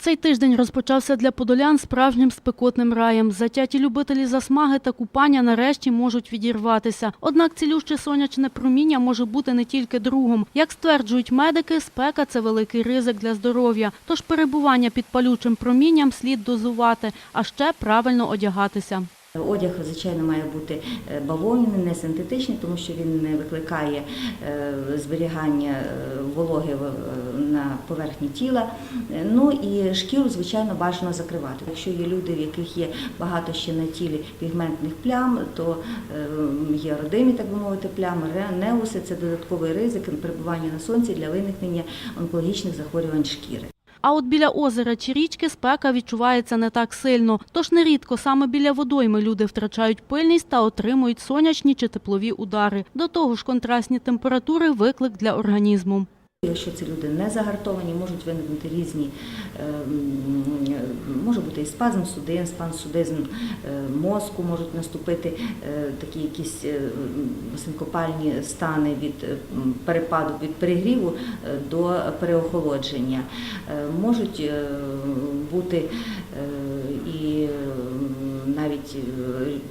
Цей тиждень розпочався для подолян справжнім спекотним раєм. Затяті любителі засмаги та купання нарешті можуть відірватися. Однак цілюще сонячне проміння може бути не тільки другом. Як стверджують медики, спека це великий ризик для здоров'я. Тож перебування під палючим промінням слід дозувати, а ще правильно одягатися. Одяг, звичайно, має бути е, бавовняний, не синтетичний, тому що він не викликає е, зберігання е, вологи на поверхні тіла. Ну і шкіру, звичайно, бажано закривати. Якщо є люди, в яких є багато ще на тілі пігментних плям, то є родимі, так би мовити, плями, неуси це додатковий ризик перебування на сонці для виникнення онкологічних захворювань шкіри. А от біля озера чи річки спека відчувається не так сильно. Тож нерідко саме біля водойми люди втрачають пильність та отримують сонячні чи теплові удари. До того ж, контрастні температури виклик для організму. Якщо ці люди не загартовані, можуть виникнути різні, е, може бути і спазм судин, спазм судизм е, мозку, можуть наступити е, такі якісь е, синкопальні стани від перепаду, від перегріву до переохолодження. Можуть бути і навіть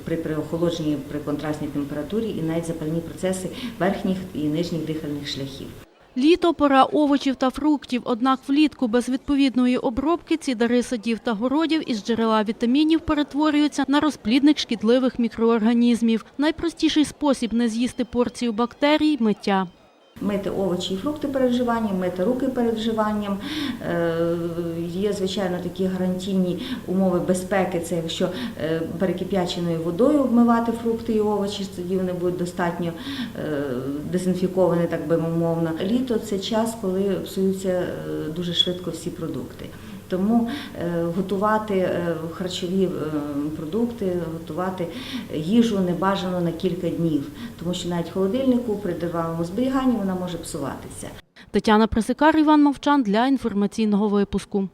при переохолодженні при контрастній температурі, і навіть запальні процеси верхніх і нижніх дихальних шляхів. Літо – пора овочів та фруктів, однак влітку без відповідної обробки ці дари садів та городів із джерела вітамінів перетворюються на розплідник шкідливих мікроорганізмів. Найпростіший спосіб не з'їсти порцію бактерій – миття. Мити овочі і фрукти перед вживанням, мити руки перед вживанням. Е, Є, звичайно, такі гарантійні умови безпеки. Це якщо е, перекип'яченою водою обмивати фрукти і овочі, тоді вони будуть достатньо е, дезінфіковані, так би мовно. Літо це час, коли псуються дуже швидко всі продукти. Тому е, готувати е, харчові е, продукти, готувати їжу не бажано на кілька днів, тому що навіть в холодильнику при тривалому зберіганні вона може псуватися. Тетяна Пресикар, Іван Мовчан для інформаційного випуску.